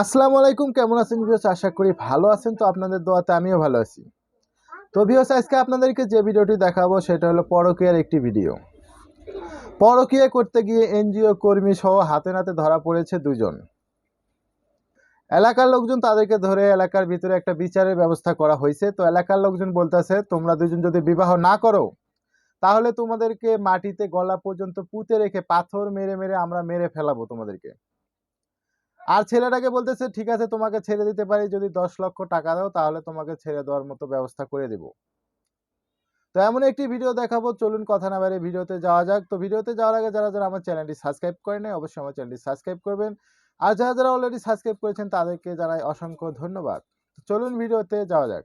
আসসালামু আলাইকুম, কেমন আছেন ভিউস আশা করি ভালো আছেন, তো আপনাদের দোয়াতে আমিও ভালো আছি। তো ভিউস আজকে আপনাদেরকে যে ভিডিওটি দেখাবো, সেটা হলো পরকীয়ার একটি ভিডিও। পরকীয়া করতে গিয়ে এনজিও কর্মী সহ হাতে নাতে ধরা পড়েছে দুজন। এলাকার লোকজন তাদেরকে ধরে এলাকার ভিতরে একটা বিচারের ব্যবস্থা করা হয়েছে। তো এলাকার লোকজন বলতেছে, তোমরা দুজন যদি বিবাহ না করো, তাহলে তোমাদেরকে মাটিতে গলা পর্যন্ত পুঁতে রেখে পাথর মেরে মেরে আমরা মেরে ফেলাবো তোমাদেরকে। আর ছেলেটাকে বলতেছে, ঠিক আছে, তোমাকে ছেড়ে দিতে পারি, যদি দশ লক্ষ টাকা দাও, তাহলে তোমাকে ছেড়ে দেওয়ার মতো ব্যবস্থা করে দেব। তো এমন একটি ভিডিও দেখাবো। চলুন কথা না বাইরে ভিডিওতে যাওয়া যাক। তো ভিডিওতে যাওয়ার আগে যারা যারা আমার চ্যানেলটি সাবস্ক্রাইব করে নেয় অবশ্যই আমার চ্যানেলটি সাবস্ক্রাইব করবেন। আর যারা যারা অলরেডি সাবস্ক্রাইব করেছেন, তাদেরকে জানাই অসংখ্য ধন্যবাদ। চলুন ভিডিওতে যাওয়া যাক।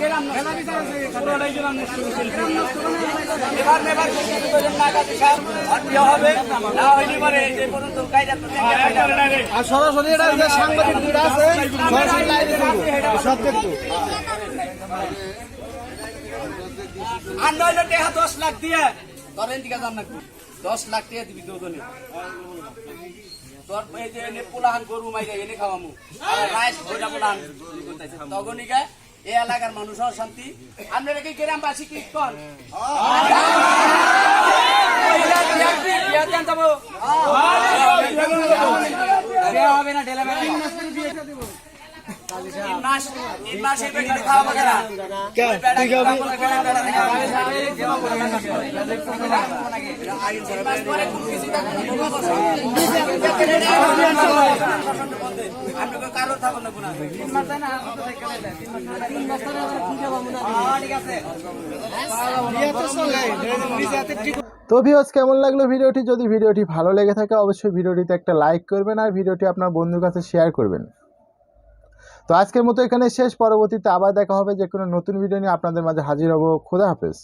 গেলাম না। পুরোটাই গেলাম নষ্ট করে ফেলছি। এবার না, হইলে সরাসরি সাংবাদিক আর নইলে টেহা দশ লাখ দিয়ে ধরেন দিকে যান না দশ লাখ টাকা দিবি দুজনে। তোর এই যে এনে পোলাহান গরু মাইরা এনে খাওয়ামু। আর রাইস ভোজা পোলাহান। তখনই গে এই এলাকার মানুষ শান্তি আপনারা কি গ্রামবাসী কি কর হবে না ঢেলা তো ভিউস কেমন লাগল ভিডিওটি? যদি ভিডিওটি ভালো লেগে থাকে, অবশ্যই ভিডিওটিতে একটা লাইক করবেন আর ভিডিওটি আপনার বন্ধুর কাছে শেয়ার করবেন। তো আজকের মতো এখানে শেষ। পরবর্তীতে আবার দেখা হবে। যে কোনো নতুন ভিডিও নিয়ে আপনাদের মাঝে হাজির হব। খোদা হাফেজ।